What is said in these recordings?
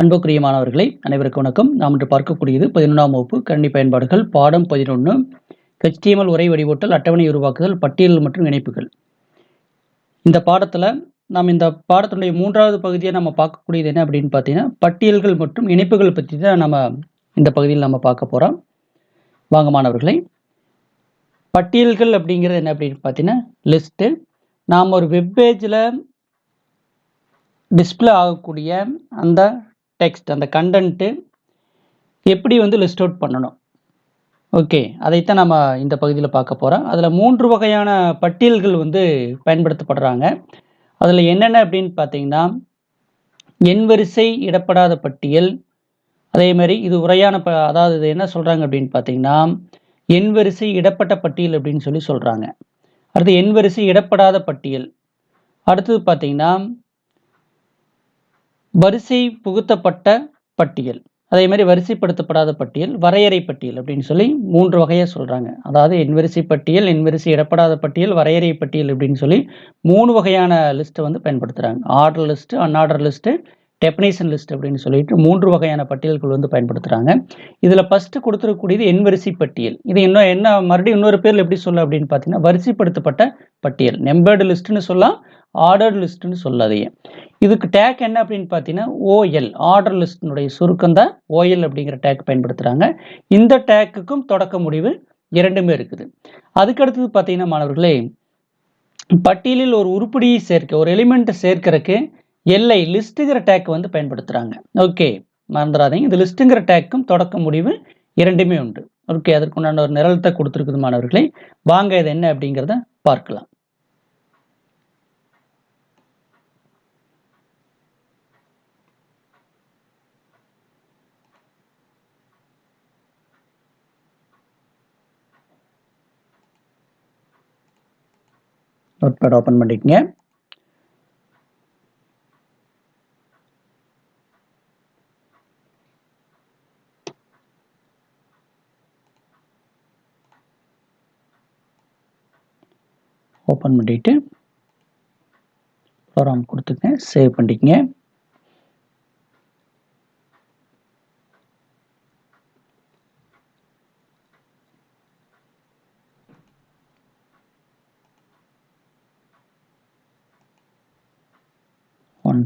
அன்புக்குரிய மாணவர்களை அனைவருக்கும் வணக்கம். நாம் இன்று பார்க்கக்கூடியது பதினொன்றாம் வகுப்பு கணினி பயன்பாடுகள் பாடம் பதினொன்று ஹெச்டிஎம்எல் உரை வடிவூட்டல் அட்டவணை உருவாக்குதல் பட்டியல் மற்றும் இணைப்புகள். இந்த பாடத்தில் நாம் இந்த பாடத்தினுடைய மூன்றாவது பகுதியை நம்ம பார்க்கக்கூடியது என்ன அப்படின்னு பார்த்தீங்கன்னா பட்டியல்கள் மற்றும் இணைப்புகள் பற்றி தான் நம்ம இந்த பகுதியில் நம்ம பார்க்க போகிறோம் வாங்க மாணவர்களை பட்டியல்கள் அப்படிங்கிறது என்ன அப்படின்னு பார்த்தீங்கன்னா லிஸ்ட்டு நாம் ஒரு வெப்பேஜில் டிஸ்ப்ளே ஆகக்கூடிய அந்த டெக்ஸ்ட் அந்த கண்டென்ட்டு எப்படி வந்து லிஸ்ட் அவுட் பண்ணணும்? ஓகே அதைத்தான் நம்ம இந்த பகுதியில் பார்க்க போகிறோம் அதில் மூன்று வகையான பட்டியல்கள் வந்து பயன்படுத்தப்படுறாங்க. அதில் என்னென்ன அப்படின்னு பார்த்தீங்கன்னா எண் வரிசை இடப்படாத பட்டியல் அதே மாதிரி இது உரையான ப அதாவது இது என்ன சொல்கிறாங்க அப்படின்னு பார்த்தீங்கன்னா எண் வரிசை இடப்பட்ட பட்டியல் அப்படின்னு சொல்லி சொல்கிறாங்க அடுத்து எண் வரிசை இடப்படாத பட்டியல். அடுத்தது பார்த்தீங்கன்னா வரிசை புகுத்தப்பட்ட பட்டியல். அதே மாதிரி வரிசைப்படுத்தப்படாத பட்டியல் வரையறை பட்டியல் அப்படின்னு சொல்லி மூன்று வகையாக சொல்கிறாங்க அதாவது எண்வரிசை பட்டியல் எண்வரிசை இடப்படாத பட்டியல் வரையறை பட்டியல் அப்படின்னு சொல்லி மூணு வகையான லிஸ்ட்டை வந்து பயன்படுத்துகிறாங்க order list unorder list definition list அப்படின்னு சொல்லிட்டு மூன்று வகையான பட்டியல்கள் வந்து பயன்படுத்துகிறாங்க இதில் ஃபஸ்ட்டு கொடுத்துருக்கக்கூடியது எண் வரிசை பட்டியல். இது இன்னும் என்ன மறுபடியும் இன்னொரு பேரில் எப்படி சொல்ல அப்படின்னு பார்த்தீங்கன்னா வரிசைப்படுத்தப்பட்ட பட்டியல். நெம்பர்டு லிஸ்ட்டுன்னு சொல்லலாம் ஆர்டர் லிஸ்ட்டுன்னு சொல்லாதையே இதுக்கு டேக் என்ன அப்படின்னு பார்த்தீங்கன்னா ஓஎல் ஆர்டர் லிஸ்டினுடைய சுருக்கம் தான் ஓஎல் அப்படிங்கிற டேக் பயன்படுத்துகிறாங்க இந்த டேக்குக்கும் தொடக்க முடிவு இரண்டுமே இருக்குது. அதுக்கடுத்தது பார்த்தீங்கன்னா மாணவர்களே பட்டியலில் ஒரு உருப்படியை சேர்க்க ஒரு எலிமெண்ட்டை சேர்க்கிறதுக்கு எல்ஐ லிஸ்ட்டுங்கிற டேக் வந்து பயன்படுத்துகிறாங்க ஓகே மறந்துடாதீங்க. இது லிஸ்ட்டுங்கிற டேக்கும் தொடக்க முடிவு இரண்டுமே உண்டு. ஓகே அதற்குண்டான ஒரு நிரலத்தை கொடுத்துருக்குது மாணவர்களே. வாங்க இது என்ன அப்படிங்கிறத பார்க்கலாம். நோட்பேட் ஓப்பன் பண்ணிக்கங்க ஓப்பன் பண்ணிட்டு ப்ரோக்ராம் கொடுத்துங்க சேவ் பண்ணிக்கங்க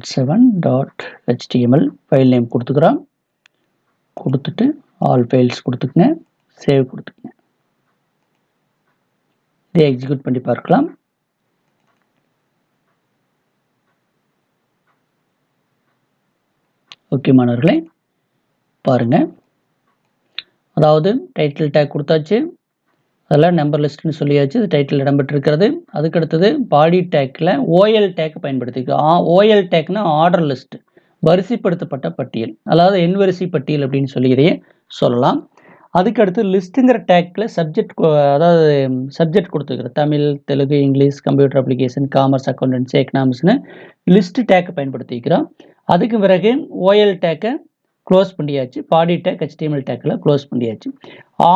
one seven dot HTML file name கொடுத்துக்கிறோம் கொடுத்துட்டு ஆல் ஃபைல்ஸ் கொடுத்துக்குங்க. சேவ் கொடுத்துக்குங்க. இதை எக்ஸிக்யூட் பண்ணி பார்க்கலாம். ஓகே மாணவர்களே பாருங்க. அதாவது டைட்டில் டேக் கொடுத்தாச்சு. அதெல்லாம் நம்பர் லிஸ்ட்னு சொல்லியாச்சு. இது டைட்டில் இடம்பெற்றிருக்கிறது. அதுக்கடுத்தது பாடி டேக்கில் ஓஎல் டேக் பயன்படுத்திக்கு. ஓஎல் டேக்னா ஆர்டர் லிஸ்ட் வரிசைப்படுத்தப்பட்ட பட்டியல். அதாவது எண் வரிசை பட்டியல் அப்படின்னு சொல்லி இதையே சொல்லலாம். அதுக்கடுத்து லிஸ்ட்டுங்கிற டேக்கில் சப்ஜெக்ட் அதாவது சப்ஜெக்ட் கொடுத்துருக்குற Tamil Telugu English computer application commerce accountancy எக்கனாமிக்ஸ்னு list டேக்கை பயன்படுத்திக்கிறோம். அதுக்கு பிறகு ஓஎல் டேக்கை க்ளோஸ் பண்ணியாச்சு. பாடி டேக் ஹெச்டிஎம்எல் டேக்கில் க்ளோஸ் பண்ணியாச்சு.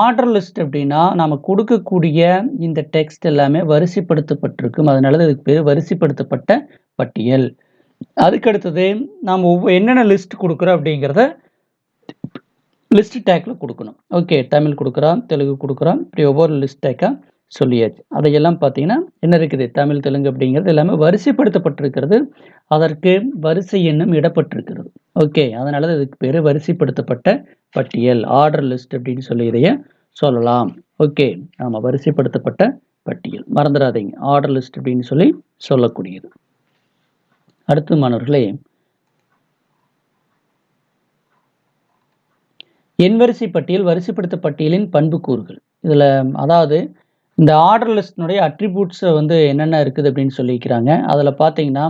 ஆர்டர் லிஸ்ட் அப்படின்னா நம்ம கொடுக்கக்கூடிய இந்த டெக்ஸ்ட் எல்லாமே வரிசைப்படுத்தப்பட்டிருக்கும் அதனால இதுக்கு பேர் வரிசைப்படுத்தப்பட்ட பட்டியல். அதுக்கடுத்தது நாம் ஒவ்வொரு என்னென்ன லிஸ்ட் கொடுக்குறோம் அப்படிங்கிறத லிஸ்ட் டேக்கில் கொடுக்கணும். ஓகே தமிழ் கொடுக்குறோம் தெலுங்கு கொடுக்குறோம் இப்படி ஒவ்வொரு லிஸ்ட் டேக்காக சொல்லியாச்சு. அதையெல்லாம் பார்த்தீங்கன்னா என்ன இருக்குது? தமிழ் தெலுங்கு அப்படிங்கிறது எல்லாமே வரிசைப்படுத்தப்பட்டிருக்கிறது. அதற்கு வரிசை எண்ணும் இடப்பட்டிருக்கிறது. ஓகே அதனால இதுக்கு பேர் வரிசைப்படுத்தப்பட்ட பட்டியல் ஆர்டர் லிஸ்ட் அப்படின்னு சொல்லி இதைய சொல்லலாம். ஓகே ஆமாம் வரிசைப்படுத்தப்பட்ட பட்டியல். மறந்துடாதீங்க. ஆர்டர் லிஸ்ட் அப்படின்னு சொல்லி சொல்லக்கூடியது. அடுத்து மாணவர்களே எண் வரிசை பட்டியல் வரிசைப்படுத்த பட்டியலின் பண்புக்கூறுகள். இதில் அதாவது இந்த ஆர்டர் லிஸ்டினுடைய அட்ரிபியூட்ஸை வந்து என்னென்ன இருக்குது அப்படின்னு சொல்லியிருக்கிறாங்க அதில் பார்த்தீங்கன்னா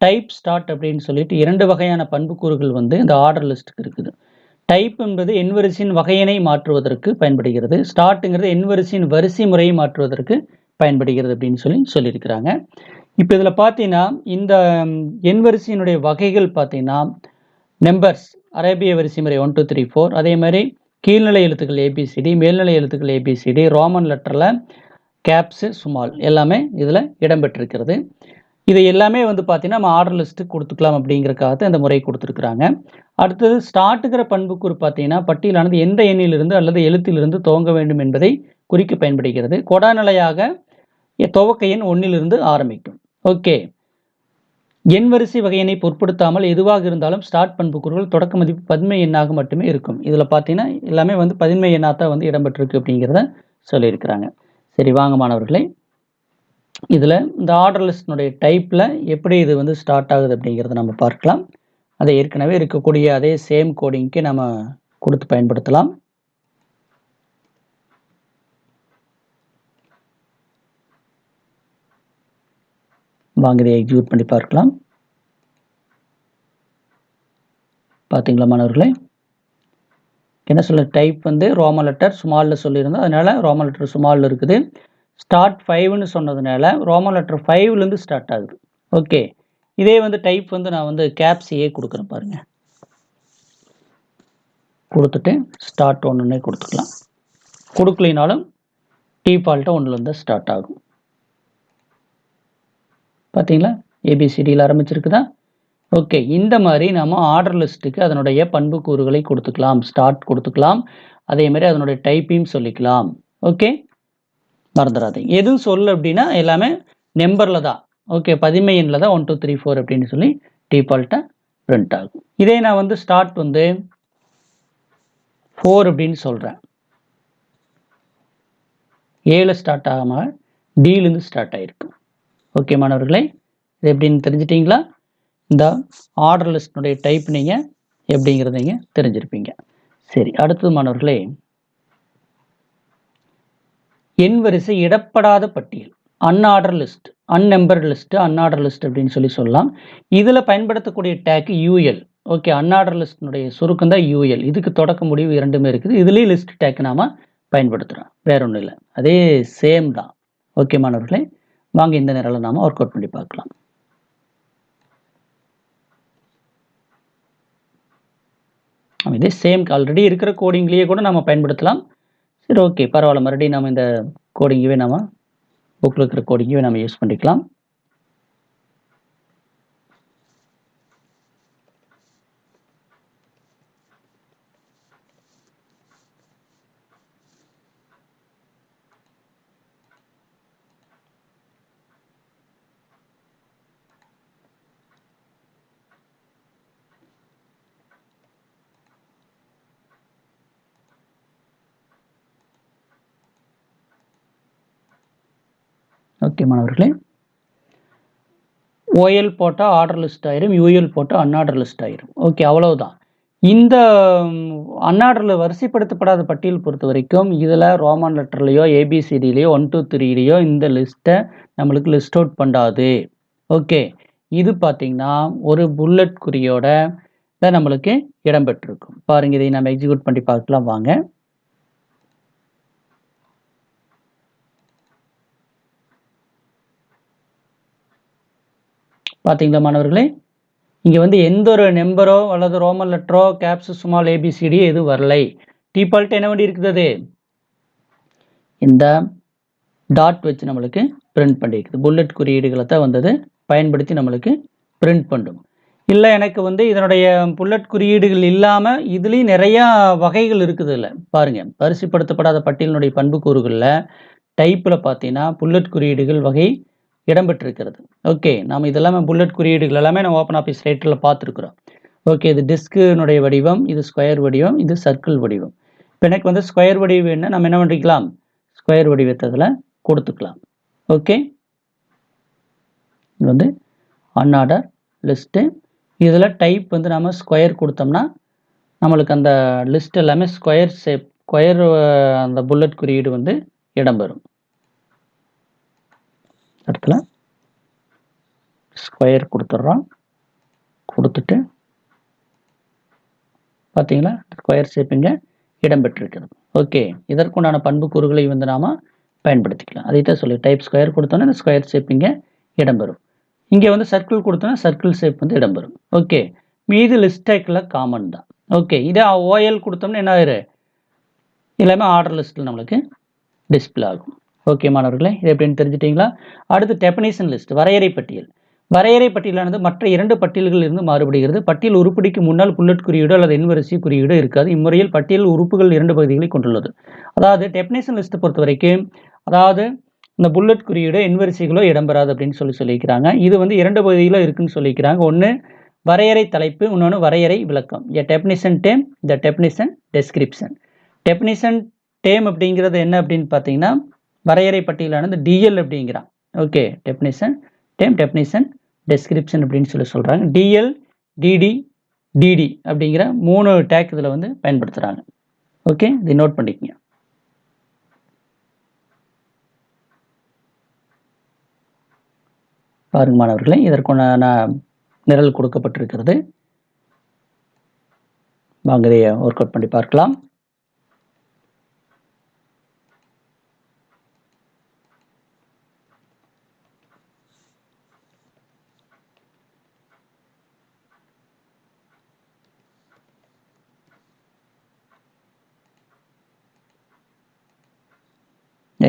டைப் ஸ்டார்ட் அப்படின்னு சொல்லிட்டு இரண்டு வகையான பண்புக்கூறுகள் வந்து இந்த ஆர்டர் லிஸ்ட்டுக்கு இருக்குது. டைப் என்பது எண் வரிசையின் வகையினை மாற்றுவதற்கு பயன்படுகிறது. ஸ்டார்ட்டுங்கிறது எண் வரிசை முறையை மாற்றுவதற்கு பயன்படுகிறது அப்படின்னு சொல்லி சொல்லியிருக்கிறாங்க. இப்போ இதில் பார்த்தீங்கன்னா இந்த எண் வரிசையினுடைய வகைகள் பார்த்தீங்கன்னா நம்பர்ஸ் அரேபிய வரிசை முறை ஒன் டூ த்ரீ ஃபோர் அதே மாதிரி கீழ்நிலை எழுத்துக்கள் ஏபிசிடி மேல்நிலை எழுத்துக்கள் ஏபிசிடி ரோமன் லெட்டரில் கேப்ஸு சுமால் எல்லாமே இதில் இடம்பெற்றிருக்கிறது. இது எல்லாமே வந்து பார்த்திங்கன்னா நம்ம ஆர்டர் லிஸ்ட்டு கொடுத்துக்கலாம் அப்படிங்கிறக்காக தான் இந்த முறை கொடுத்துருக்குறாங்க. அடுத்தது ஸ்டார்ட்டுங்கிற பண்புக்கூறு பார்த்தீங்கன்னா பட்டியலானது எந்த எண்ணிலிருந்து அல்லது எழுத்திலிருந்து துவங்க வேண்டும் என்பதை குறிக்க பயன்படுகிறது. கொடாநிலையாக துவக்க எண் ஒன்றிலிருந்து ஆரம்பிக்கும். ஓகே. எண் வரிசை வகையினை பொருட்படுத்தாமல் எதுவாக இருந்தாலும் ஸ்டார்ட் பண்புக்கூறுகள் தொடக்க மதிப்பு பதின்மை எண்ணாக மட்டுமே இருக்கும். இதில் பார்த்தீங்கன்னா எல்லாமே வந்து பதின்மை எண்ணாக தான் வந்து இடம்பெற்றிருக்கு அப்படிங்கிறத சொல்லியிருக்கிறாங்க. சரி வாங்க மாணவர்களே. இதில் இந்த ஆர்டர் லிஸ்டினுடைய டைப்பில் எப்படி இது வந்து ஸ்டார்ட் ஆகுது அப்படிங்கிறத நம்ம பார்க்கலாம். அதை ஏற்கனவே இருக்கக்கூடிய அதே சேம் கோடிங்க்கு நம்ம கொடுத்து பயன்படுத்தலாம். வாங்க இதை எக்ஸிக்யூட் பண்ணி பார்க்கலாம். பார்த்தீங்களா மாணவர்களே? என்ன சொல்ல டைப் வந்து ரோம லெட்டர் ஸ்மாலில் சொல்லியிருந்தோம். அதனால் ரோம லெட்டர் ஸ்மாலில் இருக்குது. ஸ்டார்ட் ஃபைவ்னு சொன்னதுனால ரோம லெட்டர் ஃபைவ்லேருந்து ஸ்டார்ட் ஆகுது. ஓகே இதே வந்து டைப் வந்து நான் வந்து கேப்ஸியே கொடுக்குறேன் பாருங்கள் கொடுத்துட்டு ஸ்டார்ட் ஒன்றுன்னே கொடுத்துக்கலாம். கொடுக்கலினாலும் டிஃபால்ட்டாக ஒன்றுலேருந்து ஸ்டார்ட் ஆகும். பார்த்தீங்களா ஏபிசிடியில் ஆரம்பிச்சிருக்குதா? ஓகே இந்த மாதிரி நம்ம ஆர்டர் லிஸ்ட்டுக்கு அதனுடைய பண்புக்கூறுகளை கொடுத்துக்கலாம். ஸ்டார்ட் கொடுத்துக்கலாம். அதே மாதிரி அதனுடைய டைப்பையும் சொல்லிக்கலாம். ஓகே மறந்துடாதீங்க எதுவும் சொல்லு அப்படின்னா எல்லாமே நெம்பரில் தான். ஓகே பதிமை எண்ணில் தான் ஒன் டூ த்ரீ ஃபோர் அப்படின்னு சொல்லி டிஃபால்ட்டாக பிரிண்ட் ஆகும். இதே நான் வந்து ஸ்டார்ட் வந்து ஃபோர் அப்படின்னு சொல்கிறேன் ஏழு ஸ்டார்ட் ஆகாமல் டிலேருந்து ஸ்டார்ட் ஆகிருக்கும் ஓகே மாணவர்களே இது எப்படின்னு தெரிஞ்சிட்டிங்களா? இந்த ஆர்டர் லிஸ்டினுடைய டைப் நீங்கள் எப்படிங்கிறத நீங்கள் தெரிஞ்சிருப்பீங்க. சரி அடுத்தது மாணவர்களே எண் வரிசை இடப்படாத பட்டியல் unorder list unnumbered list unorder list அப்படின்னு சொல்லி சொல்லலாம். இதில் பயன்படுத்தக்கூடிய டேக் யூஎல் ஓகே அன்ஆர்டர் லிஸ்டினுடைய சுருக்கம் தான் யூஎல் இதுக்கு தொடக்க முடிவு இரண்டுமே இருக்குது. இதுலேயும் லிஸ்ட் டேக் நாம் பயன்படுத்துகிறோம் வேற ஒன்றும் இல்லை. அதே சேம் தான். ஓகே மாணவர்களே வாங்க இந்த நேரில் நாம் ஒர்க் அவுட் பண்ணி பார்க்கலாம். இதே சேம் ஆல்ரெடி இருக்கிற கோடிங்லேயே கூட நம்ம பயன்படுத்தலாம். சரி ஓகே பரவாயில்ல. மறுபடியும் நம்ம இந்த கோடிங்கவே நம்ம புக்கில் இருக்கிற கோடிங்கவே நம்ம யூஸ் பண்ணிக்கலாம். ஓகே மாணவர்களே. ஓஎல் போட்டால் ஆர்டர் லிஸ்ட் ஆயிரும் யூஎல் போட்டால் அன்ஆர்டர் லிஸ்ட் ஆயிரும். ஓகே அவ்வளவுதான். இந்த அன்ஆர்டரில் வரிசைப்படுத்தப்படாத பட்டியல் பொறுத்த வரைக்கும் இதில் ரோமான் லெட்டர்லையோ ஏபிசிடிலேயோ ஒன் டூ த்ரீலேயோ இந்த லிஸ்ட்டை நம்மளுக்கு லிஸ்ட் அவுட் பண்ணாது. ஓகே இது பார்த்தீங்கன்னா ஒரு புல்லட் குறியோட நம்மளுக்கு இடம்பெற்றிருக்கும். பாருங்க இதை நம்ம எக்ஸிக்யூட் பண்ணி பார்க்கலாம் வாங்க. பார்த்தீங்களா மாணவர்களே? இங்கே வந்து எந்த ஒரு நம்பரோ அல்லது ரோமன் லெட்டரோ கேப்ஸ் சுமால் ஏபிசிடி எதுவும் வரலை. டிஃபால்ட் என்ன வேண்டி இருக்குது? இந்த டாட் வச்சு நம்மளுக்கு பிரிண்ட் பண்ணியிருக்குது புல்லட் குறியீடுகளை தான் வந்தது பயன்படுத்தி நம்மளுக்கு பிரிண்ட் பண்ணும். இல்லை எனக்கு வந்து இதனுடைய புல்லட் குறியீடுகள் இல்லாமல் இதுலேயும் நிறையா வகைகள் இருக்குது இல்லை. பாருங்கள் வரிசைப்படுத்தப்படாத பட்டியலினுடைய பண்புக்கூறுகளில் டைப்பில் பார்த்தீங்கன்னா புல்லட் குறியீடுகள் வகை இடம்பெற்றிருக்கிறது. ஓகே நம்ம இதெல்லாமே புல்லட் குறியீடுகள் எல்லாமே நம்ம ஓப்பன் ஆஃபீஸ் ரேட்டில் பார்த்துருக்குறோம். ஓகே இது டிஸ்கினுடைய வடிவம் இது ஸ்கொயர் வடிவம் இது சர்க்கிள் வடிவம். இப்போ எனக்கு வந்து ஸ்கொயர் வடிவம் என்ன நம்ம என்ன பண்ணிக்கலாம்? ஸ்கொயர் வடிவத்தில் கொடுத்துக்கலாம். ஓகே இது வந்து அன்ஆர்டர் லிஸ்ட்டு இதில் டைப் வந்து நம்ம ஸ்கொயர் கொடுத்தோம்னா நம்மளுக்கு அந்த லிஸ்ட் எல்லாமே ஸ்கொயர் ஷேப் ஸ்கொயர் அந்த புல்லட் குறியீடு வந்து இடம்பெறும். இடத்துல ஸ்கொயர் கொடுத்துட்றோம். கொடுத்துட்டு பார்த்தீங்களா? ஸ்கொயர் ஷேப்பிங்க இடம்பெற்றிருக்கிறது ஓகே இதற்குண்டான பண்புக்கூறுகளை வந்து நாம் பயன்படுத்திக்கலாம். அதை தான் சொல்லி டைப் ஸ்கொயர் கொடுத்தோன்னா இந்த ஸ்கொயர் ஷேப்பிங்க இடம்பெறும் இங்கே வந்து சர்க்கிள் கொடுத்தோன்னா சர்க்கிள் ஷேப் வந்து இடம்பெறும் ஓகே மீது லிஸ்டேக்கில் காமன் தான். ஓகே இதே ஓஎல் கொடுத்தோம்னா என்ன ஆயிரு? எல்லாமே ஆர்டர் லிஸ்ட்டில் நம்மளுக்கு டிஸ்பிளே ஆகும். ஓகே மாணவர்களே இது எப்படின்னு தெரிஞ்சிட்டிங்களா? அடுத்து டெபனேஷன் லிஸ்ட் வரையறை பட்டியல். வரையறை பட்டியலானது மற்ற இரண்டு பட்டியல்களில் இருந்து மாறுபடுகிறது. பட்டியல் உருப்படிக்கு முன்னால் புல்லட் குறியீடு அல்லது எண்வரிசை குறியீடு இருக்காது. இம்முறையில் பட்டியல் உறுப்புகள் இரண்டு பகுதிகளை கொண்டுள்ளது. அதாவது டெபினேஷன் லிஸ்ட்டை பொறுத்த வரைக்கும் அதாவது இந்த புல்லட் குறியீடு எண்வரிசைகளோ இடம்பெறாது அப்படின்னு சொல்லி சொல்லியிருக்கிறாங்க. இது வந்து இரண்டு பகுதிகளோ இருக்குன்னு சொல்லியிருக்கிறாங்க. ஒன்று வரையறை தலைப்பு இன்னொன்று வரையறை விளக்கம். A definition term the definition description definition term அப்படிங்கிறது என்ன அப்படின்னு பார்த்தீங்கன்னா வரையறை பட்டியலானது டிஎல் அப்படிங்கிறான். Okay definition term definition description அப்படின்னு சொல்லி சொல்கிறாங்க டிஎல் டிடி டிடி அப்படிங்கிற மூணு டேக் இதில் வந்து பயன்படுத்துகிறாங்க ஓகே இதை நோட் பண்ணிக்கங்க. பாருங்க மாணவர்களே இதற்குண்டான நிரல் கொடுக்கப்பட்டிருக்கிறது. வாங்க இதை ஒர்க் அவுட் பண்ணி பார்க்கலாம்.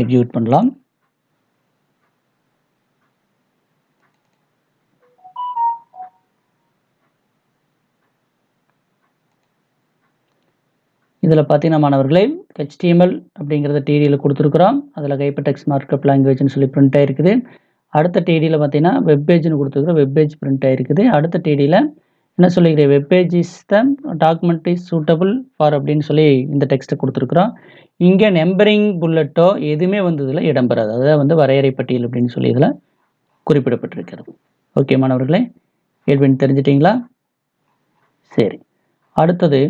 எக்ஸிக்யூட் பண்ணலாம். இதில் பார்த்தீங்கன்னா மாணவர்களே ஹெச்டிஎம்எல் அப்படிங்கிறத டிடியில் கொடுத்துருக்குறோம் அதில் ஹைப்பர்டெக்ஸ் மார்க்கப் லாங்குவேஜ்னு சொல்லி பிரிண்ட் ஆயிருக்குது. அடுத்த டிடியில் பார்த்தீங்கன்னா வெப்பேஜ்னு கொடுத்துருக்குறோம் வெப்பேஜ் பிரிண்ட் ஆயிருக்குது. அடுத்த டிடியில் என்ன சொல்லிக்கிறேன் webpage is the document is suitable for அப்படின்னு சொல்லி இந்த டெக்ஸ்ட்டை கொடுத்துருக்குறோம். இங்கே நம்பரிங் புல்லட்டோ எதுவுமே வந்து இதில் இடம்பெறாது அதாவது வந்து வரையறை பட்டியல் அப்படின்னு சொல்லி இதில் குறிப்பிடப்பட்டிருக்கிறது. ஓகே மாணவர்களே கேள்வின்னு தெரிஞ்சிட்டிங்களா? சரி. அடுத்தது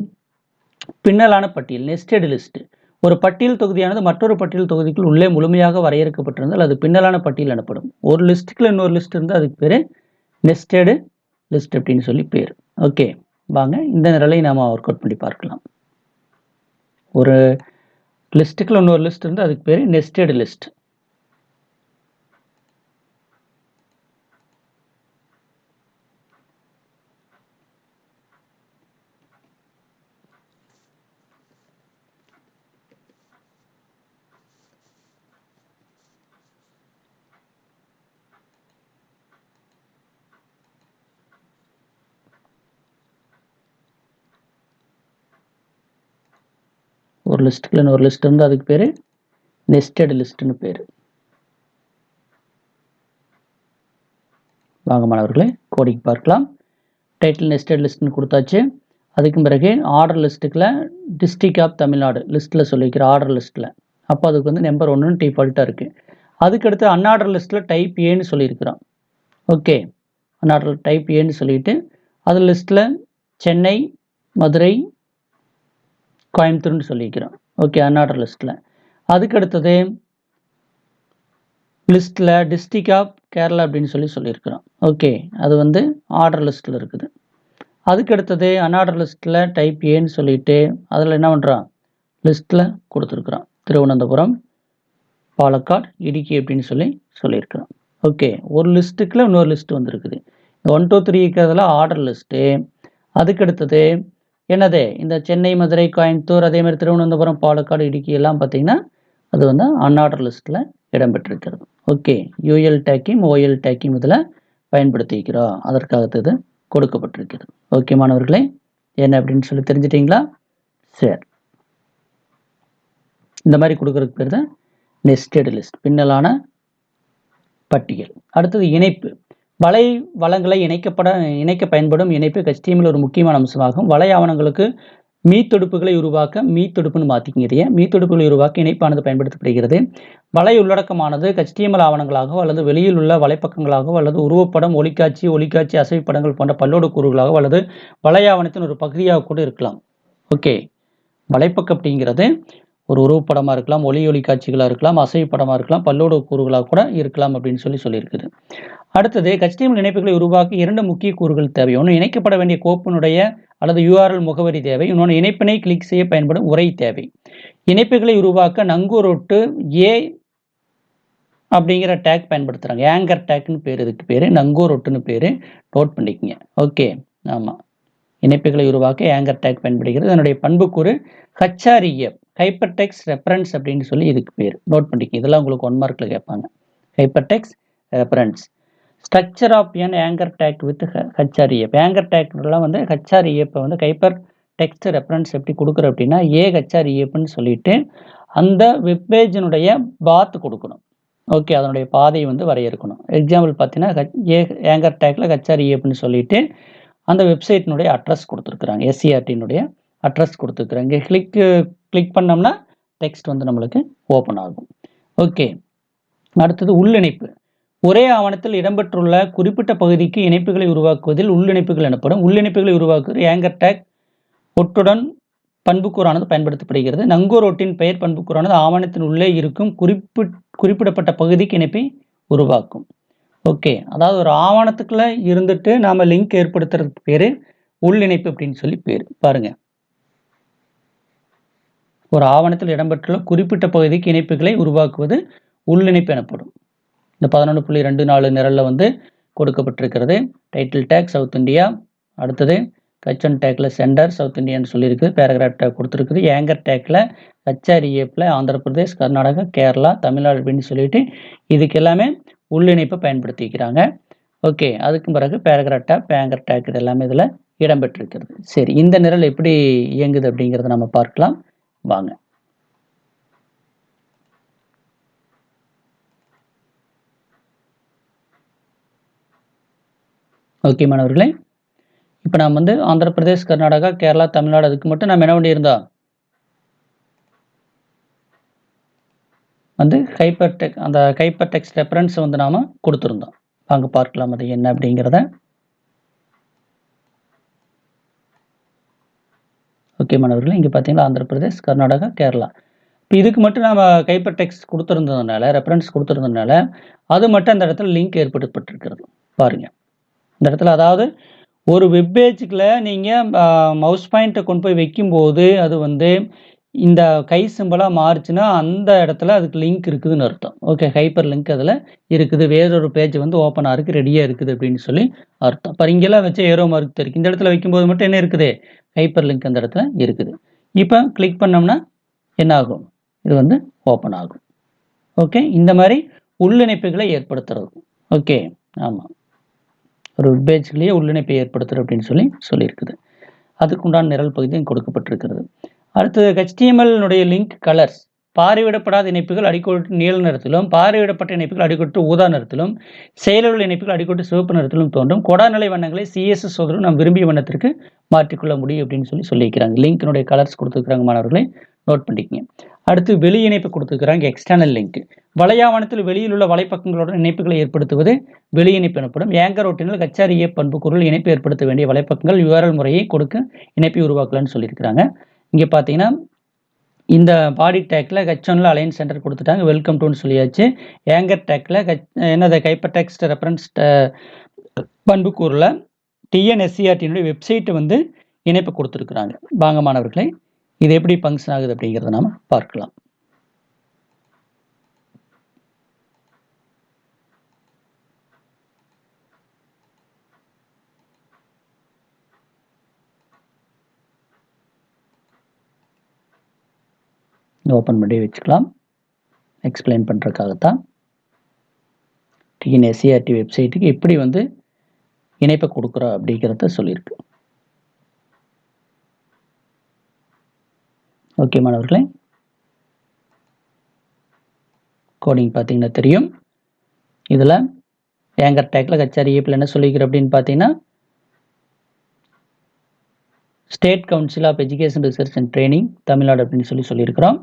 பின்னலான பட்டியல் நெஸ்டட் லிஸ்ட்டு ஒரு பட்டியல் தொகுதியானது மற்றொரு பட்டியல் தொகுதிக்குள் உள்ளே முழுமையாக வரையறுக்கப்பட்டிருந்தால் அது பின்னலான பட்டியல் எனப்படும். ஒரு லிஸ்ட்டுக்குள்ள இன்னொரு லிஸ்ட் இருந்தால் அதுக்கு பேர் நெஸ்டடு லிஸ்ட் அப்படின்னு சொல்லி பேர். ஓகே வாங்க. இந்த நிரலை நாம் ஒர்க் அவுட் பண்ணி பார்க்கலாம். ஒரு லிஸ்ட்டுக்குள்ள இன்னொரு லிஸ்ட் இருந்தால் அதுக்கு பேர் நெஸ்டட் லிஸ்ட் ஒரு லிஸ்ட்டுக்குள்ள இன்னொரு லிஸ்ட் இருந்தால் அதுக்கு பேர் நெஸ்டட் லிஸ்ட்னு பேர். வாங்க மாணவர்களே கோடிங் பார்க்கலாம். டைட்டில் நெஸ்டட் லிஸ்ட்னு கொடுத்தாச்சு. அதுக்கு பிறகு ஆர்டர் லிஸ்ட்டுக்குள்ள டிஸ்ட்ரிக் ஆஃப் தமிழ்நாடு லிஸ்ட்டில் சொல்லிக்கிற ஆர்டர் லிஸ்ட்டில் அப்போ அதுக்கு வந்து நம்பர் ஒன்றுன்னு டிஃபால்ட்டாக இருக்குது அதுக்கடுத்து அன்ஆர்டர் லிஸ்ட்டில் டைப் ஏன்னு சொல்லியிருக்கிறோம். ஓகே அன்ஆர்டர் டைப் ஏன்னு சொல்லிட்டு அது லிஸ்ட்டில் சென்னை மதுரை கோயம்புத்தூர்னு சொல்லிக்கிறோம். ஓகே அன்ஆர்டர் லிஸ்ட்டில் அதுக்கு அடுத்தது லிஸ்ட்டில் டிஸ்ட்ரிக் ஆஃப் கேரளா அப்படின்னு சொல்லி சொல்லியிருக்கிறோம். ஓகே அது வந்து ஆர்டர் லிஸ்ட்டில் இருக்குது. அதுக்கு அடுத்தது அன்ஆர்டர் லிஸ்ட்டில் டைப் ஏன்னு சொல்லிட்டு அதில் என்ன பண்ணுறோம் லிஸ்ட்டில் கொடுத்துருக்குறோம். திருவனந்தபுரம் பாலக்காடு இடுக்கி அப்படின்னு சொல்லி சொல்லியிருக்கிறோம். ஓகே ஒரு லிஸ்ட்டுக்குள்ள இன்னொரு லிஸ்ட் வந்திருக்குது. ஒன் டூ த்ரீ இருக்கிறதுல ஆர்டர் லிஸ்ட்டு அதுக்கடுத்தது என்னது? இந்த சென்னை மதுரை கோயம்புத்தூர் அதே மாதிரி திருவனந்தபுரம் பாலக்காடு இடுக்கி எல்லாம் பார்த்தீங்கன்னா அது வந்து அன்ஆர்டர் லிஸ்ட்டில் இடம்பெற்றிருக்கிறது. ஓகே யூஎல் டேக்கிம் ஓஎல் டேக்கிம் இதில் பயன்படுத்திக்கிறோம் அதற்காக இது கொடுக்கப்பட்டிருக்கிறது. ஓகே மாணவர்களே என்ன அப்படின்னு சொல்லி தெரிஞ்சிட்டிங்களா? சரி. இந்த மாதிரி கொடுக்கறதுக்கு பேர் தான் நெஸ்டட் லிஸ்ட் பின்னலான பட்டியல். அடுத்தது இணைப்பு. வலை வளங்களை இணைக்கப்பட இணைக்க பயன்படும் இணைப்பு ஹெச்டிஎம்எல் ஒரு முக்கியமான அம்சமாகும். வலை ஆவணங்களுக்கு மீத்தொடுப்புகளை உருவாக்க மீத்தொடுப்புன்னு மாற்றிக்கிங்க இதையே மீத்தொடுப்புகளை உருவாக்க இணைப்பானது பயன்படுத்தப்படுகிறது. வலை உள்ளடக்கமானது ஹெச்டிஎம்எல் ஆவணங்களாகவோ அல்லது வெளியில் உள்ள வலைப்பக்கங்களாகவோ அல்லது உருவப்படம் ஒளிக்காட்சி ஒளிக்காட்சி அசைப்படங்கள் போன்ற பல்லோடு கூறுகளாகவோ அல்லது வலை ஆவணத்தின் ஒரு பகுதியாக கூட இருக்கலாம். ஓகே. வலைப்பக்கம் அப்படிங்கிறது ஒரு உருவப்படமாக இருக்கலாம் ஒலி ஒளி காட்சிகளாக இருக்கலாம் அசைவு படமாக இருக்கலாம் பல்லோடு கூறுகளாக கூட இருக்கலாம் அப்படின்னு சொல்லி சொல்லியிருக்குது. அடுத்தது ஹெச்டிஎம்எல் இணைப்புகளை உருவாக்க இரண்டு முக்கிய கூறுகள் தேவை. ஒன்று இணைக்கப்பட வேண்டிய கோப்பினுடைய அல்லது யூஆர்எல் முகவரி தேவை. இன்னொன்று இணைப்பினை கிளிக் செய்ய பயன்படும் உரை தேவை. இணைப்புகளை உருவாக்க நங்கூரொட்டு ஏ அப்படிங்கிற டேக் பயன்படுத்துகிறாங்க ஏங்கர் டேக்னு பேர் இதுக்கு பேர். நங்கூரொட்டுன்னு பேர். நோட் பண்ணிக்கங்க. ஓகே ஆமாம் இணைப்புகளை உருவாக்க ஏங்கர் டேக் பயன்படுகிறது. அதனுடைய பண்புக்கூறு ஹச்ஆர்இஎஃப் ஹைப்பர்டெக்ஸ் ரெஃபரன்ஸ் அப்படின்னு சொல்லி இதுக்கு பேர். நோட் பண்ணிக்கங்க. இதெல்லாம் உங்களுக்கு ஒன் மார்க்கில் கேட்பாங்க. Hyper text reference structure of an anchor tag with HREF anchor டேக்லாம் வந்து ஹச்ஆர்இஎஃப்பை வந்து கைப்பர் டெக்ஸ்ட் ரெஃபரன்ஸ் எப்படி கொடுக்குறோம் அப்படின்னா ஏ ஹச்ஆர்இஎஃப்னு சொல்லிட்டு அந்த வெப்பேஜினுடைய பாத் கொடுக்கணும். ஓகே அதனுடைய பாதையை வந்து வரையறுக்கணும். எக்ஸாம்பிள் பார்த்தீங்கன்னா ஏ ஏங்கர் டேக்கில் ஹச்ஆர்இஎஃப்னு சொல்லிட்டு அந்த வெப்சைட்டினுடைய அட்ரஸ் கொடுத்துருக்குறாங்க. எஸ்சிஆர்டினுடைய அட்ரஸ் கொடுத்துருக்குறாங்க. இங்கே கிளிக்கு கிளிக் பண்ணோம்னா டெக்ஸ்ட் வந்து நம்மளுக்கு ஓப்பன் ஆகும். ஓகே அடுத்தது உள்ளிணைப்பு. ஒரே ஆவணத்தில் இடம்பெற்றுள்ள குறிப்பிட்ட பகுதிக்கு இணைப்புகளை உருவாக்குவதில் உள்ளிணைப்புகள் எனப்படும். உள்ளிணைப்புகளை உருவாக்குவது ஏங்கர் டேக் ஒட்டுடன் பண்புக்கூறானது பயன்படுத்தப்படுகிறது. நங்கூர் ஒட்டின் பெயர் பண்புக்கூறானது ஆவணத்தின் உள்ளே இருக்கும் குறிப்பு குறிப்பிடப்பட்ட பகுதிக்கு இணைப்பை உருவாக்கும். ஓகே. அதாவது ஒரு ஆவணத்துக்குள்ள இருந்துட்டு நாம் லிங்க் ஏற்படுத்துறதுக்கு பேர் உள்ளிணைப்பு அப்படின்னு சொல்லி பேர். பாருங்க. ஒரு ஆவணத்தில் இடம்பெற்றுள்ள குறிப்பிட்ட பகுதிக்கு இணைப்புகளை உருவாக்குவது உள்ளிணைப்பு எனப்படும். இந்த பதினொன்று புள்ளி ரெண்டு நாலு நிரலில் வந்து கொடுக்கப்பட்டிருக்கிறது. டைட்டில் டேக் சவுத் இந்தியா அடுத்தது கச்சன் டேக்கில் சென்டர் சவுத் இந்தியான்னு சொல்லியிருக்கு. பேராகிராஃப் டேக் கொடுத்துருக்குது. ஏங்கர் டேக்கில் ஹச்ஆர்இஎஃப்ல ஆந்திர பிரதேஷ் கர்நாடகா கேரளா தமிழ்நாடு அப்படின்னு சொல்லிட்டு இதுக்கு எல்லாமே உள்ளிணைப்பை பயன்படுத்திக்கிறாங்க. ஓகே அதுக்கு பிறகு பேராகிராஃப் டேக் பேங்கர் டேக் இது எல்லாமே இதில் இடம்பெற்றிருக்கிறது. சரி இந்த நிரல் எப்படி இயங்குது அப்படிங்கிறத நம்ம பார்க்கலாம். வாங்க. ஓகே மாணவர்களே. இப்போ நாம் வந்து ஆந்திர பிரதேஷ் கர்நாடகா கேரளா தமிழ்நாடு அதுக்கு மட்டும் நம்ம என்ன பண்ணியிருந்தோம் வந்து ஹைப்பர் டெக் அந்த ஹைப்பர் டெக்ஸ்ட் ரெஃபரன்ஸ் வந்து நாம் கொடுத்துருந்தோம். வாங்க பார்க்கலாம் அது என்ன அப்படிங்கிறத. ஓகே மாணவர்களே இங்கே பார்த்தீங்களா? ஆந்திர பிரதேஷ் கர்நாடகா கேரளா. இப்போ இதுக்கு மட்டும் நம்ம கைப்பர் டெக்ஸ்ட் கொடுத்துருந்ததுனால ரெஃபரன்ஸ் கொடுத்துருந்ததுனால அது மட்டும் அந்த இடத்துல லிங்க் ஏற்படுத்தப்பட்டிருக்கிறது. பாருங்கள் இந்த இடத்துல அதாவது ஒரு வெப்பேஜுக்கில் நீங்கள் மவுஸ் பாயிண்ட்டை கொண்டு போய் வைக்கும்போது அது வந்து இந்த கை சிம்பிளாக மாறுச்சுன்னா அந்த இடத்துல அதுக்கு லிங்க் இருக்குதுன்னு அர்த்தம். ஓகே ஹைப்பர் லிங்க் அதில் இருக்குது. வேறொரு பேஜ் வந்து ஓப்பன் இருக்குது ரெடியாக இருக்குது அப்படின்னு சொல்லி அர்த்தம். இப்போ இங்கெல்லாம் வச்சு ஏரோ மார்க் தெரியும் இந்த இடத்துல வைக்கும்போது மட்டும் என்ன இருக்குது? ஹைப்பர் லிங்க் அந்த இடத்துல இருக்குது. இப்போ கிளிக் பண்ணோம்னா என்ன ஆகும்? இது வந்து ஓப்பன் ஆகும். ஓகே இந்த மாதிரி உள்ளிணைப்புகளை ஏற்படுத்துறது ஓகே ஆமாம் ஒரு பேஜ்லேயே உள்ளிணைப்பை ஏற்படுத்துகிற அப்படின்னு சொல்லி சொல்லியிருக்குது. அதுக்குண்டான நிரல் பகுதியும் கொடுக்கப்பட்டிருக்கிறது. அடுத்தது ஹெச்டிஎம்எல்னுடைய லிங்க் கலர்ஸ் பார்வையிடப்படாத இணைப்புகள் அடிக்கோட்டு நீல நிறத்திலும் பார்வையிடப்பட்ட இணைப்புகள் அடிக்கோட்டு ஊதா நிறத்திலும் செயலுள்ள இணைப்புகள் அடிக்கோட்டு சிவப்பு நிறத்திலும் தோன்றும். கொடாநிலை வண்ணங்களை சிஎஸ்எஸ் சோதரும் நாம் விரும்பிய வண்ணத்திற்கு மாற்றிக்கொள்ள முடியும் அப்படின்னு சொல்லி சொல்லியிருக்கிறாங்க. லிங்க்கினுடைய கலர்ஸ் கொடுத்துருக்குறாங்க மாணவர்களை நோட் பண்ணிக்கங்க. அடுத்து வெளி இணைப்பு கொடுத்துருக்குறாங்க எக்ஸ்டர்னல் லிங்க் வலையாவணத்தில் வெளியில் உள்ள வலைப்பக்கங்களுடன் இணைப்புகளை ஏற்படுத்துவது வெளி இணைப்பு எனப்படும். ஏங்கர் ஓட்டினால் கச்சாரிய பண்புக்குறள் இணைப்பு ஏற்படுத்த வேண்டிய வலைப்பக்கங்கள் யூஆர்எல் முறையை கொடுக்க இணைப்பை உருவாக்கலாம்னு சொல்லியிருக்கிறாங்க. இங்கே பார்த்தீங்கன்னா இந்த பாடி டேக்கில் ஹெச் அலைன் சென்டர் கொடுத்துட்டாங்க. வெல்கம் டூன்னு சொல்லியாச்சு. ஏங்கர் டேக்கில் ஹெச் என்னது கைப்பர் டெக்ஸ்ட் ரெஃபரன்ஸ் பண்புக்கூறில் டிஎன்எஸ்சிஆர்டியினுடைய வெப்சைட்டு வந்து இணைப்பு கொடுத்துருக்குறாங்க. வாங்க மாணவர்களை இது எப்படி ஃபங்க்ஷன் ஆகுது அப்படிங்கிறத நாம் பார்க்கலாம். ஓப்பன் பண்ணி வச்சுக்கலாம். எக்ஸ்பிளைன் பண்ணுறதுக்காகத்தான் டிஎன்எஸ்சிஆர்டி வெப்சைட்டுக்கு எப்படி வந்து இணைப்பை கொடுக்குறோம் அப்படிங்கிறத சொல்லியிருக்கு. ஓகே மாணவர்களே. கோடிங் பார்த்தீங்கன்னா தெரியும். இதில் ஏங்கர் டேக்கில் கச்சாரி ஏப்பில் என்ன சொல்லிக்கிறோம் அப்படின்னு பார்த்தீங்கன்னா state council of education research and training Tamil Nadu அப்படின்னு சொல்லி சொல்லியிருக்கிறோம்.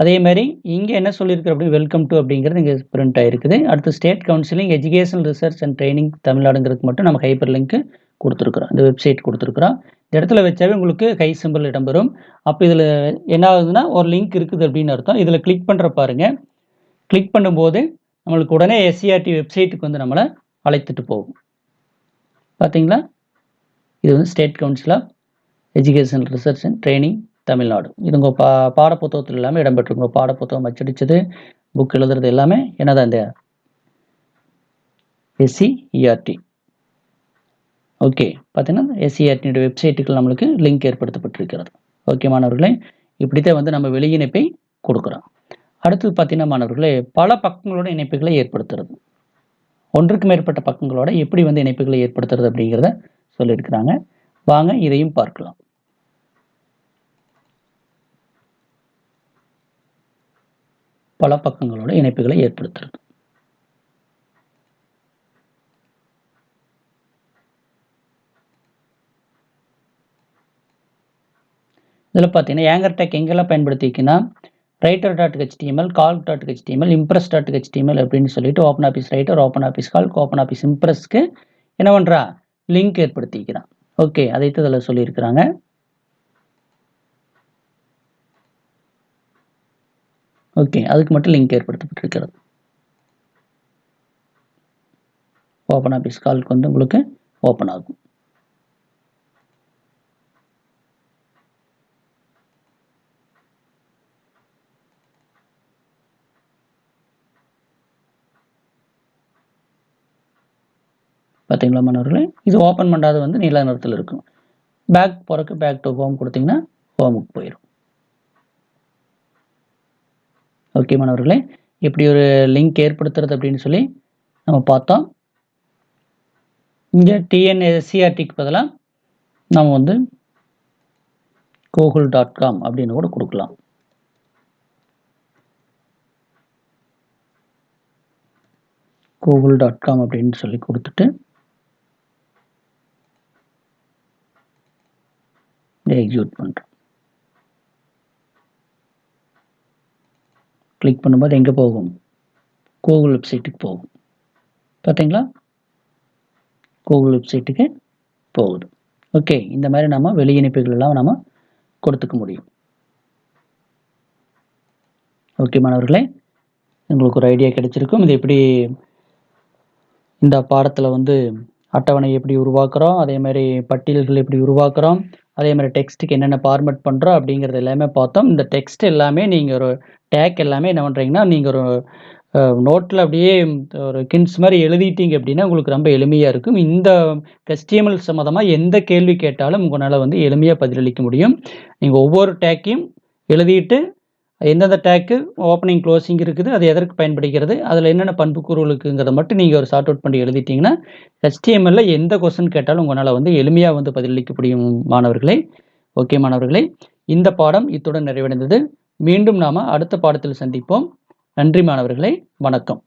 அதே மாதிரி இங்கே என்ன சொல்லியிருக்கிற அப்படி வெல்கம் டு அப்படிங்கிறது இங்கே பிரிண்ட் ஆகிருக்குது அடுத்து state counselling education research and training தமிழ்நாடுங்கிறதுக்கு மட்டும் நம்ம ஹைப்பர் லிங்க் கொடுத்துருக்குறோம். இந்த வெப்சைட் கொடுத்துருக்குறோம். இந்த இடத்துல வச்சாவே உங்களுக்கு கை சிம்பிள் இடம்பெறும். அப்போ இதில் என்ன ஆகுதுன்னா ஒரு லிங்க் இருக்குது அப்படின்னு அர்த்தம். இதில் கிளிக் பண்ணுற பாருங்கள் கிளிக் பண்ணும்போது நம்மளுக்கு உடனே எஸ்சிஆர்டி வெப்சைட்டுக்கு வந்து நம்மளை அழைத்துட்டு போகும். பார்த்தீங்களா இது வந்து state council of education research and training Tamil Nadu. இது உங்கள் பா பாடப்புத்தகத்தில் எல்லாமே இடம்பெற்றிருக்கு உங்கள் பாடப்புத்தகம் அச்சடித்தது புக் எழுதுறது எல்லாமே என்னதான் இந்த எஸ்சிஇஆர்டி ஓகே பார்த்தீங்கன்னா எஸ்சிஆர்டியோட வெப்சைட்டுக்கு நம்மளுக்கு லிங்க் ஏற்படுத்தப்பட்டிருக்கிறது. ஓகே மாணவர்களே இப்படித்தான் வந்து நம்ம வெளியிணைப்பை கொடுக்குறோம். அடுத்தது பார்த்தீங்கன்னா மாணவர்களே பல பக்கங்களோட இணைப்புகளை ஏற்படுத்துறது. ஒன்றுக்கு மேற்பட்ட பக்கங்களோட எப்படி வந்து இணைப்புகளை ஏற்படுத்துறது அப்படிங்கிறத சொல்லியிருக்கிறாங்க. வாங்க இதையும் பார்க்கலாம். பல பக்கங்களோட இணைப்புகளை ஏற்படுத்துறது. இதில் பார்த்தீங்கன்னா ஏங்கர் டேக் எங்கெல்லாம் பயன்படுத்திக்குன்னா writer dot HTML calc dot HTML impress dot HTML அப்படின்னு சொல்லிட்டு open office writer open office calc open office இம்ப்ரெஸ்க்கு என்ன பண்ணுறா லிங்க் ஏற்படுத்திக்கிறான். ஓகே அதைத்து இதில் சொல்லியிருக்கிறாங்க. ஓகே அதுக்கு மட்டும் லிங்க் ஏற்படுத்தப்பட்டிருக்கிறது. ஓப்பன் ஆஃபீஸ் காலுக்கு வந்து உங்களுக்கு ஓப்பன் ஆகும். பார்த்தீங்களா மாணவர்களே? இது ஓப்பன் பண்ணாத வந்து நீல நிறத்தில் இருக்கும். பேக் போகிறக்கு பேக் டு ஹோம் கொடுத்தீங்கன்னா ஹோமுக்கு போயிடும் ஓகே மாணவர்களே. இப்படி ஒரு லிங்க் ஏற்படுத்துறது அப்படின்னு சொல்லி நம்ம பார்த்தோம். இங்கே டிஎன்எஸ்சிஆர்டிக்கு பதிலாக நம்ம வந்து கூகுள் டாட் காம் அப்படின்னு கூட கொடுக்கலாம். கூகுள் டாட் காம் அப்படின்னு சொல்லி கொடுத்துட்டு எக்ஸிக்யூட் பண்ணுறோம் கிளிக் பண்ணும்போது எங்கே போகும்? கூகுள் வெப்சைட்டுக்கு போகும். பார்த்தீங்களா கூகுள் வெப்சைட்டுக்கு போகுது. ஓகே இந்த மாதிரி நம்ம வெளி இணைப்புகள் எல்லாம் நம்ம கொடுத்துக்க முடியும். ஓகே மாணவர்களே உங்களுக்கு ஒரு ஐடியா கிடைச்சிருக்கும். இது எப்படி இந்த பாடத்தில் வந்து அட்டவணை எப்படி உருவாக்குறோம்? அதே மாதிரி பட்டியல்கள் எப்படி உருவாக்குறோம்? அதே மாதிரி டெக்ஸ்ட்டுக்கு என்னென்ன ஃபார்மேட் பண்ணுறோம் அப்படிங்கிறது எல்லாமே பார்த்தோம். இந்த டெக்ஸ்ட் எல்லாமே நீங்கள் ஒரு டேக் எல்லாமே என்ன பண்ணுறீங்கன்னா நீங்கள் ஒரு நோட்டில் அப்படியே ஒரு கின்ஸ் மாதிரி எழுதிட்டீங்க அப்படின்னா உங்களுக்கு ரொம்ப எளிமையாக இருக்கும். இந்த கஸ்டியமல் சம்மந்தமாக எந்த கேள்வி கேட்டாலும் உங்களால் வந்து எளிமையாக பதிலளிக்க முடியும். நீங்கள் ஒவ்வொரு டேக்கையும் எழுதிட்டு எந்தெந்த டேக்கு ஓப்பனிங் க்ளோசிங் இருக்குது அது எதற்கு பயன்படுகிறது அதில் என்னென்ன பண்புக்கூறுகள் இருக்குங்கிறத மட்டும் நீங்கள் ஒரு சார்ட் அவுட் பண்ணி எழுதிட்டிங்கன்னா ஹெச்டிஎம்எல்ல எந்த கொஸ்டின் கேட்டாலும் உங்களால் வந்து எளிமையாக வந்து பதிலளிக்க முடியும் மாணவர்களே. ஓகே மாணவர்களே. இந்த பாடம் இத்துடன் நிறைவடைந்தது. மீண்டும் நாம் அடுத்த பாடத்தில் சந்திப்போம். நன்றி மாணவர்களே. வணக்கம்.